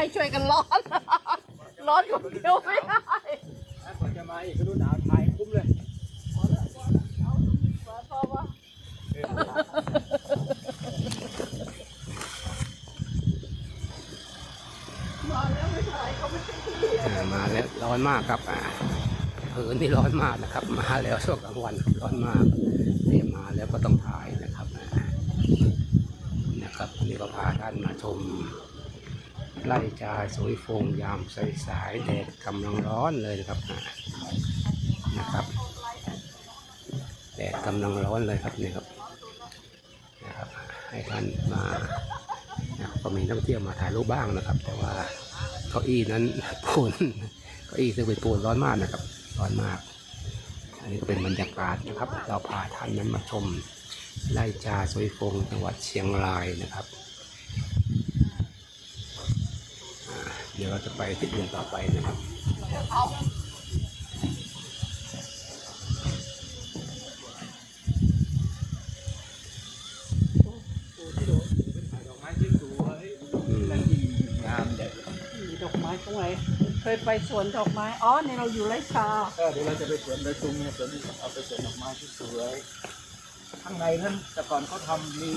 ให้ช่วยกันร้อน ร้อนคนเดียวไม่ได้ ถ้าก่อนจะมาอีกก็ดูหนาวไทยคุ้มเลยเพราะว่ามาแล้วไม่ถ่ายเขาไม่ใช่ที่อ่ามาแล้วร้อนมากครับอ่าเผินที่ร้อนมากนะครับ มาแล้วช่วงกลางวันร้อนมากนี่มาแล้วก็ต้องถ่ายนะครับอ่านะครับวันนี้ก็พาท่านมาชม ไล่จาสวยฟงยามสสายแดดกำลังร้อนเลยนะครับนะครับแดดกำลังร้อนเลยครับนี่ครับนะครับ ให้ท่านมานะครับก็มีนักท่องเที่ยวมาถ่ายรูปบ้างนะครับ แต่ว่าเก้าอี้นั้นปูนเก้าอี้ซึ่งเป็นปูนร้อนมากนะครับ ร้อนมาก อันนี้ก็เป็นบรรยากาศนะครับ เราพาท่านนั้นมาชมไล่จาสวยฟงจังหวัดเชียงรายนะครับ ดี๋ยวเราจะไปที่อื่นต่อไปนะครับดอกไม้ที่สวยอืมและที่งามเด็ดมีดอกไม้ตรงไหนเคยไปสวนดอกไม้ อ๋อนี่เราอยู่ไรชาก็เดี๋ยวเราจะไปสวนโดยตรงเนี่ยสวนนี้เอาไปสวนดอกไม้ที่สวยข้างในนั้นแต่ก่อนเขาทำมี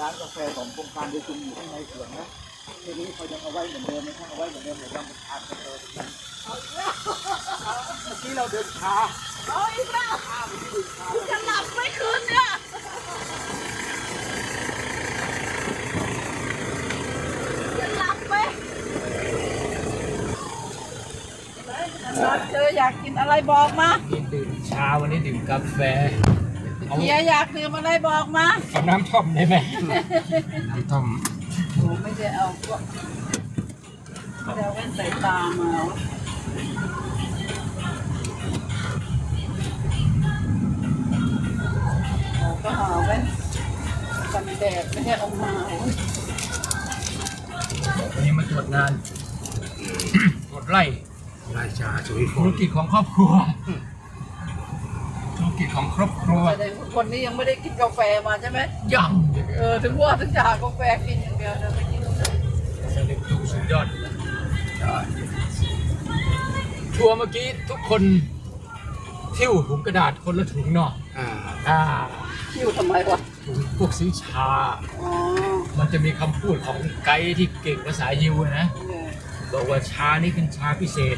ร้านกาแฟของโครงการโดยตรงอยู่ข้างในสวนนะ ทีนี้เขายังเอาไว้เหมือนเดิมไหมถ้าเอาไว้เหมือนเดิมเดี๋ยวเราไปทานกาแฟกันเมื่อกี้เราเดินช้าเอาอีกแล้วจะหลับไม่คืนเนี่ยจะหลับไหมเธออยากกินอะไรบอกมากินดื่มชาวันนี้ดื่มกาแฟเอาเฮียอยากดื่มอะไรบอกมาเอาน้ำท่อมได้ไหมน้ำท่อม โอ้ไม่ได้เอาก็ไม่ได้เอาแว่นสายตามาวะโอ้ก็หาแว่นกันแดดไม่ได้เอามาโอ้ยวันนี้มาตรวจงานตรวจไล่ไล่จาสวยฟธุงรกิจของครอบครัวธุรกิจของครอบครัวแต่ในคนนี้ยังไม่ได้กินกาแฟมาใช่ไหมยัง เออถึงว่าถึงจะหากาแฟกินอย่างเดียวแต่ไม่กินสลิปดูสุดยอดทัวร์เมื่อกี้ทุกคนทิ้วถุงกระดาษคนละถุงเนาะอ่าอ่าคิวทำไมวะถุงพวกซื้อชา อ๋อมันจะมีคำพูดของไกด์ที่เก่งภาษายิวนะเนี่ยบอกว่าชานี่เป็นชาพิเศษ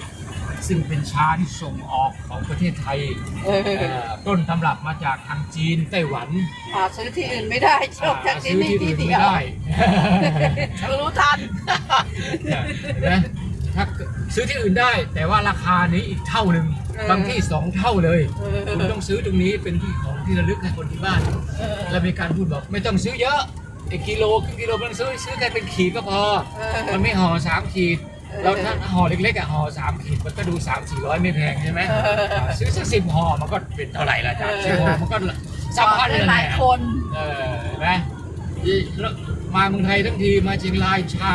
ซึ่งเป็นชาที่ส่งออกของประเทศไทยเออ เอ่อต้นตำรับมาจากทางจีนไต้หวันหาซื้อที่อื่นไม่ได้ชอบจากที่ซื้อนี่ที่ที่อื่นเดีไม่ยวได้ฉันรู้ทัน นะถ้าซื้อที่อื่นได้ แต่ว่าราคานี้อีกเท่าหนึ่งเออบางที่สองเท่าเลยเออ คุณต้องซื้อตรงนี้เป็นที่ของที่ระลึกให้คนที่บ้าน เออแล้วมีการพูดบอกไม่ต้องซื้อเยอะไอ้กิโลครึ่งกิโลมันซื้อซื้อแค่เป็นขีดก็พอ เออ มันไม่ห่อสามขีด เออเราถ้าห่อเล็กๆอะห่อสามขีดมันก็ดูสามสี่ร้อยไม่แพงใช่ไหมเออซื้อสักสิบห่อมันก็เป็นเท่าไหร่ละจ้ะเออสิบห่อมันก็สามพันได้เลยหแหลายละคนเออเห็นไหมแล้วมาเมืองไทยทั้งทีมาเชียงรายชา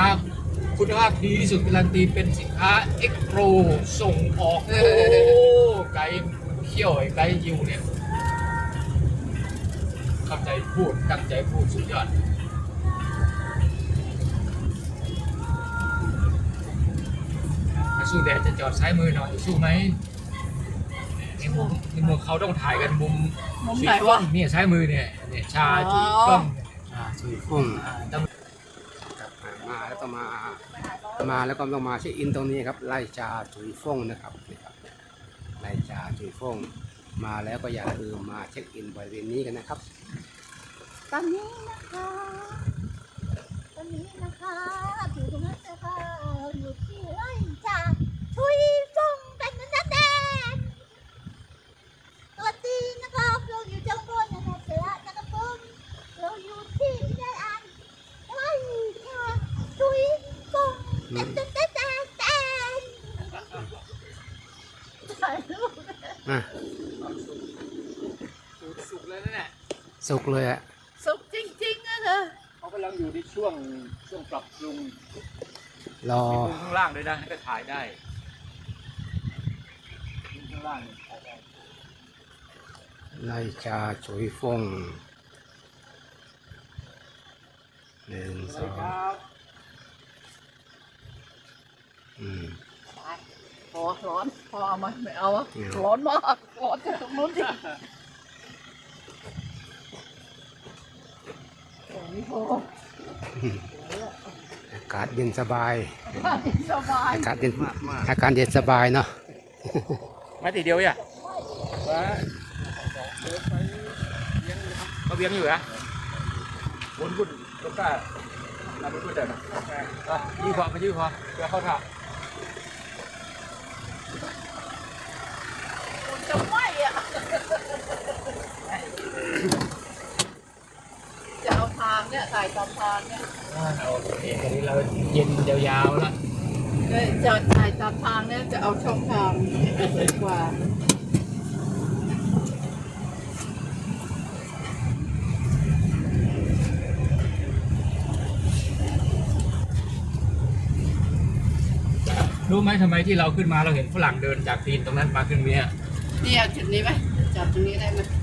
คุณภาพดีที่สุดการันตีเป็นสินค้าเอ็กโปรส่งออกโอ้ไกด์เขี้ยวไอ้ไกด์ยิวเนี่ยเข้าใจพูดตั้งใจพูดสุดยอด ถ้าสู้แดดจะจอดซ้ายมือหน่อยสู้ไหมในมุมในมุมเขาต้องถ่ายกันมุมมุมไหนวะ เนี่ยซ้ายมือเนี่ยเนี่ยชาอ๋อจุยกล้องเนี่ยอ่าสุยฟุ้งอ่าต้องครับอ่ามาแล้วก็มามาแล้วก็ต้องมาเช็คอินตรงนี้ครับไล่จาจุยฟงนะครับนี่ครับไล่จาจุยฟงมาแล้วก็อย่าลืมมาเช็คอินบริเวณนี้กันนะครับ ตอนนี้นะคะ ตอนนี้นะคะอยู่ตรงนั้นนะคะอยู่ที่ไร่จ่าทุยฟงกันนะแดนตัวตีนะคะเราอยู่จังหวัดนะครับเสือนะครับผมเราอยู่ที่ได้อ่านไร่จ่าทุยฟงกันนะแดนแดนถ่ายรูป อะ สุกแล้วนั่นแหละ สุกเลยอะสุกจริงๆนะเธอเขากำลังอยู่ในช่วงช่วงปรับปรุงรอมีมุมข้างล่างด้วยนะให้ก็ถ่ายได้มุมข้างล่างเนี่ยถ่ายได้ไล่จาจุยฟงหนึ่งสสวัสอดีงครับอืมพอร้อนพอเอาไหมไม่เอาอะไม่เอาร้อนมากร้อนจากตรงนู้นดิโอ้ยพออากาศเย็นสบาย สบาย อากาศเย็นอากาศเย็นสบายเนาะมาตีเดียวอะเขาเบี้ยงอยู่อะวนบุญก็กล้าเราไปพูดเดี๋ยวนะอะยืดคอมายืดคอเพื่อเข้าท่า คุณจะไหวอะจะเอาทางเนี่ยถ่ายตามทางเนี่ยโอเคตอนนี้เราเย็นยาวๆแล้วเอ้ยจะถ่ายตามทางเนี่ยจะเอาช่องทางดีกว่ารู้ไหมทำไมที่เราขึ้นมาเราเห็นฝรั่งเดินจากตีนตรงนั้นมาขึ้นเนี้ยนี่เอาจุดนี้ไหมจับตรงนี้ได้ไหมเวลานะ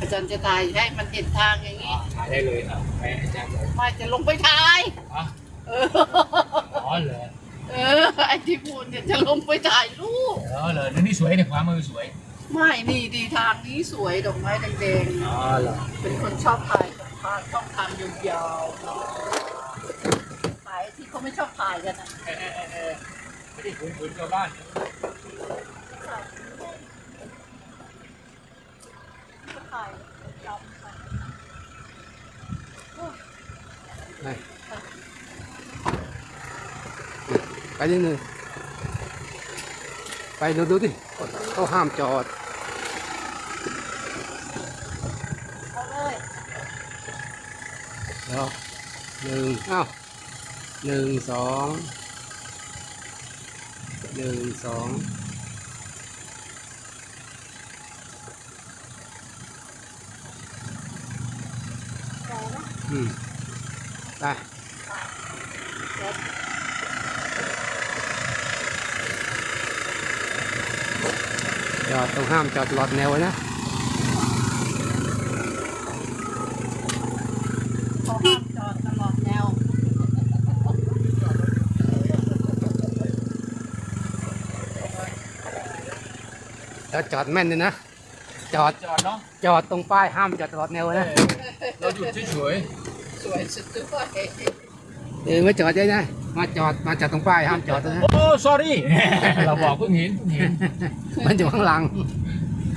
อาจารย์จะถ่ายให้มันเห็นทางอย่างนี้ ถ่ายได้เลยอะแม่อาจารย์บอกไม่จะลงไปถ่ายอ๋อเอออ๋อเหรอเออ ไอที่พูดเนี่ยจะลงไปถ่ายรูปอ๋อเหรอนี่สวยเนี่ยขวามือสวยไม่นี่ดีทางนี้สวยดอกไม้แดงอ๋อเหรอๆเป็นคนชอบถ่ายกับทางช่องทางยาวๆถ่ายที่เขาไม่ชอบถ่ายกันนะเออเออเออเออไม่ได้ฝืนๆชาวบ้าน ก็ถ่ายำไปไปไปนิดนึงไปดูดูดิเขาห้ามจอดเอาเลยเดี๋ยวหนึ่งอ้าวหนึ่งสองหนึ่งสอง อืมไปจอดตรงห้ามจอดตลอดแนวไว้นะเขาห้ามจอดตลอดแนวแล้วจอดแม่นเลยนะ จอดจอดเนาะจอดตรงป้ายห้ามจอดตลอดแนวนะเราหยุดเฉยสวยสุดด้วยเออไม่จอดได้นะมาจอดมาจอดตรงป้ายห้ามจอดนะๆโอ้ sorry เราบอกเพิ่งเห็นเพิ่งเห็นมันอยู่ข้างหลัง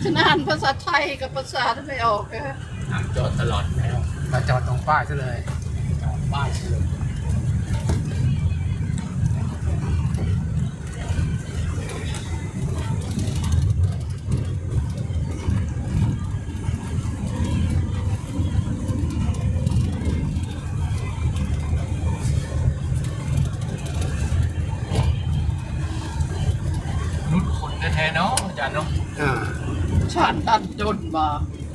ฉันอ่านภาษาไทยกับภาษาไม่ออกเลยห้ามจอดตลอดแล้วมาจอดตรงป้ายซะเลยจอดป้ายเลย แท้เนาะอาจารย์เนาะ อ่า ฉัน ตัดจนมา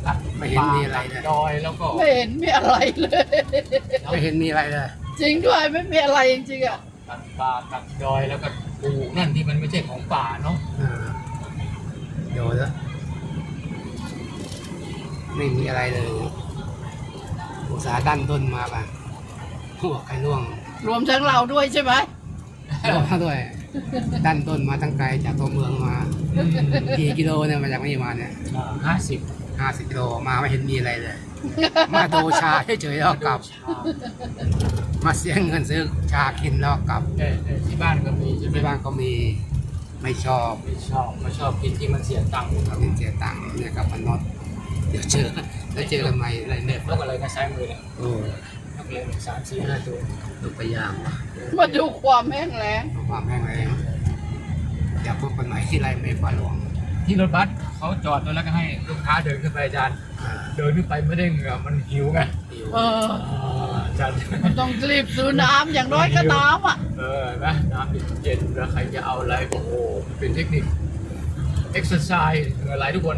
ตัดไม่เห็นมีอะไรเลยดอยแล้วก็ไม่เห็นมีอะไรเลย ไม่เห็นมีอะไรเลย จริงด้วยไม่มีอะไรจริงๆอะตัดป่าตัดดอยแล้วก็ปลูกนั่นที่มันไม่ใช่ของป่าเนาะอ่าเดี๋ยวนะไม่มีอะไรเลยอุตสาห์ดันต้นมาป่ะหัวใครร่วง รวมทั้งเราด้วยใช่ไหมร่วงมาด้วยดันต้นมาตั้งไกลจากตัวเมืองมา กี่กิโลเนี่ยมาจากไม่มาเนี่ยห้าสิบห้าสิบกิโลมาไม่เห็นมีอะไรเลย มาดูชาเฉยๆแล้วกลับ มาเสียเงินซื้อชากินแล้วกลับเออเออที่บ้านก็มีใช่ไหมที่บ้านก็มีไม่ชอบไม่ชอบไม่ชอบกินที่มันเสียตังค์เราเป็นเสียตังค์เนี่ยกับมันนอดเดี๋ยวเจอแล้วเจอกันใหม่อะไรเน็เนี่ยตนกอะไรนะซ้ายมือเนี่ยโอ้นกเลยสามสี่ห้าตัวดูไปยางมาดูความแห้งแล้งความแห้งแรง อยากพบกันใหม่ที่ไรไม่ฟ้าหลวงที่รถบัสเขาจอดแล้วก็ให้ลูกค้าเดินขึ้นไปอาจารย์อ่าเดินขึ้นไปไม่ได้เหงื่อมันหิวไงหิวเอออาจารย์มันต้องรีบซื้อน้ำอย่างน้อยก็น้ำอะ เออเห็นไหมน้ำเย็นๆแล้วใครจะเอาอะไรโอ้โหมันเป็นเทคนิคเอ็กซ์ไซส์เหงื่อไหลทุกคน